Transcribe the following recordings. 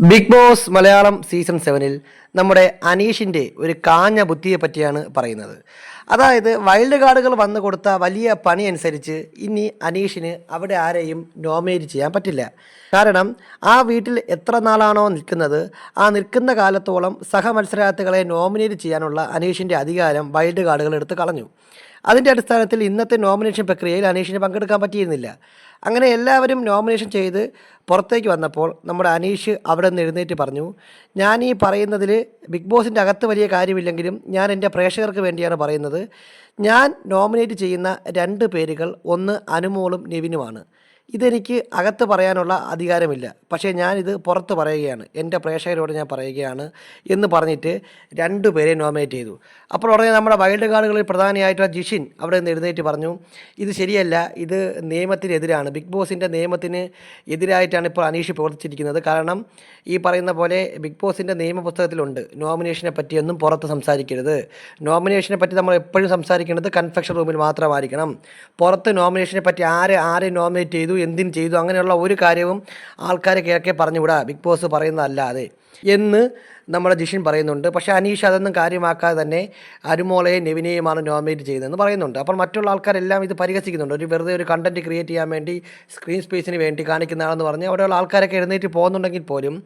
Big boss Malayalam season സെവനിൽ നമ്മുടെ അനീഷിന്റെ ഒരു കാഞ്ഞ ബുദ്ധിയെ പറ്റിയാണ് പറയുന്നത്. അതായത് വൈൽഡ് കാർഡുകൾ വന്നു കൊടുത്ത വലിയ പണി അനുസരിച്ച് ഇനി അനീഷിന് അവിടെ ആരെയും നോമിനേറ്റ് ചെയ്യാൻ പറ്റില്ല. കാരണം ആ വീട്ടിൽ എത്ര നാളാണോ നിൽക്കുന്നത് ആ നിൽക്കുന്ന കാലത്തോളം സഹമത്സരാർത്ഥികളെ നോമിനേറ്റ് ചെയ്യാനുള്ള അനീഷിന്റെ അധികാരം വൈൽഡ് കാർഡുകൾ എടുത്ത് കളഞ്ഞു. അതിന്റെ അടിസ്ഥാനത്തിൽ ഇന്നത്തെ നോമിനേഷൻ പ്രക്രിയയിൽ അനീഷിന് പങ്കെടുക്കാൻ പറ്റിയിരുന്നില്ല. അങ്ങനെ എല്ലാവരും നോമിനേഷൻ ചെയ്ത് പുറത്തേക്ക് വന്നപ്പോൾ നമ്മുടെ അനീഷ് അവിടെ നിന്ന് എഴുന്നേറ്റ് പറഞ്ഞു ഞാൻ ഈ പറയുന്നതിൽ ബിഗ് ബോസിന്റെ അകത്ത് വലിയ കാര്യമില്ലെങ്കിലും ഞാൻ എന്റെ പ്രേക്ഷകർക്ക് വേണ്ടിയാണ് പറയുന്നത്. ഞാൻ നോമിനേറ്റ് ചെയ്യുന്ന രണ്ട് പേരുകൾ ഒന്ന് അനുമോളും നെവിനുമാണ്. ഇതെനിക്ക് അകത്ത് പറയാനുള്ള അധികാരമില്ല. പക്ഷേ ഞാനിത് പുറത്ത് പറയുകയാണ്. എന്റെ പ്രേക്ഷകരോട് ഞാൻ പറയുകയാണ് എന്ന് പറഞ്ഞിട്ട് രണ്ടു പേരെ നോമിനേറ്റ് ചെയ്തു. അപ്പോൾ ഉടനെ നമ്മുടെ വൈൽഡ് കാർഡുകളിൽ പ്രധാനിയായിട്ടുള്ള ജിഷിൻ അവിടെ നിന്ന് എഴുന്നേറ്റ് പറഞ്ഞു ഇത് ശരിയല്ല. ഇത് നിയമത്തിനെതിരാണ്. ബിഗ് ബോസിന്റെ നിയമത്തിന് എതിരായിട്ടാണ് ഇപ്പോൾ അനീഷ് പ്രവർത്തിച്ചിരിക്കുന്നത്. കാരണം ഈ പറയുന്ന പോലെ ബിഗ് ബോസിന്റെ നിയമപുസ്തകത്തിലുണ്ട്. നോമിനേഷനെ പറ്റിയൊന്നും പുറത്ത് സംസാരിക്കരുത്. നോമിനേഷനെ പറ്റി നമ്മൾ എപ്പോഴും സംസാരിക്കേണ്ടത് കൺഫെക്ഷൻ റൂമിൽ മാത്രമായിരിക്കണം. പുറത്ത് നോമിനേഷനെ പറ്റി ആരെ ആരെ നോമിനേറ്റ് ചെയ്തു എന്തിന് ചെയ്തു? അങ്ങനെയുള്ള ഒരു കാര്യവും ആൾക്കാരെ കേൾക്കെ പറഞ്ഞുവിടാ ബിഗ് ബോസ് പറയുന്നതല്ലാതെ. എന്ന് നമ്മുടെ ജിഷിൻ പറയുന്നുണ്ട്. പക്ഷേ അനീഷ് അതൊന്നും കാര്യമാക്കാതെ തന്നെ അരുമോളയെ നെവിനെയുമാണ് നോമിനേറ്റ് ചെയ്തതെന്ന് പറയുന്നുണ്ട്. അപ്പോൾ മറ്റുള്ള ആൾക്കാരെല്ലാം ഇത് പരിഹസിക്കുന്നുണ്ട്. ഒരു വെറുതെ ഒരു കണ്ടന്റ് ക്രിയേറ്റ് ചെയ്യാൻ വേണ്ടി സ്ക്രീൻ സ്പേസിന് വേണ്ടി കാണിക്കുന്നതാണെന്ന് പറഞ്ഞ് അവിടെയുള്ള ആൾക്കാരൊക്കെ എഴുന്നേറ്റ് പോകുന്നുണ്ടെങ്കിൽ പോലും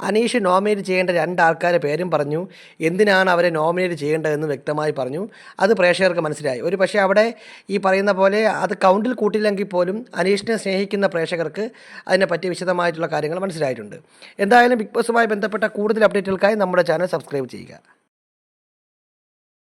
അനീഷ് നോമിനേറ്റ് ചെയ്യേണ്ട രണ്ട് ആൾക്കാരെ പേരും പറഞ്ഞു. എന്തിനാണ് അവരെ നോമിനേറ്റ് ചെയ്യേണ്ടതെന്ന് വ്യക്തമായി പറഞ്ഞു. അത് പ്രേക്ഷകർക്ക് മനസ്സിലായി. ഒരു പക്ഷേ അവിടെ ഈ പറയുന്ന പോലെ അത് കൗണ്ടിൽ കൂട്ടില്ലെങ്കിൽ പോലും അനീഷിനെ സ്നേഹിക്കുന്ന പ്രേക്ഷകർക്ക് അതിനെപ്പറ്റി വിശദമായിട്ടുള്ള കാര്യങ്ങൾ മനസ്സിലായിട്ടുണ്ട്. എന്തായാലും ബിഗ് ബോസുമായി ബന്ധപ്പെട്ട കൂടുതൽ അപ്ഡേറ്റുകൾക്കായി നമ്മുടെ ചാനൽ സബ്സ്ക്രൈബ് ചെയ്യുക.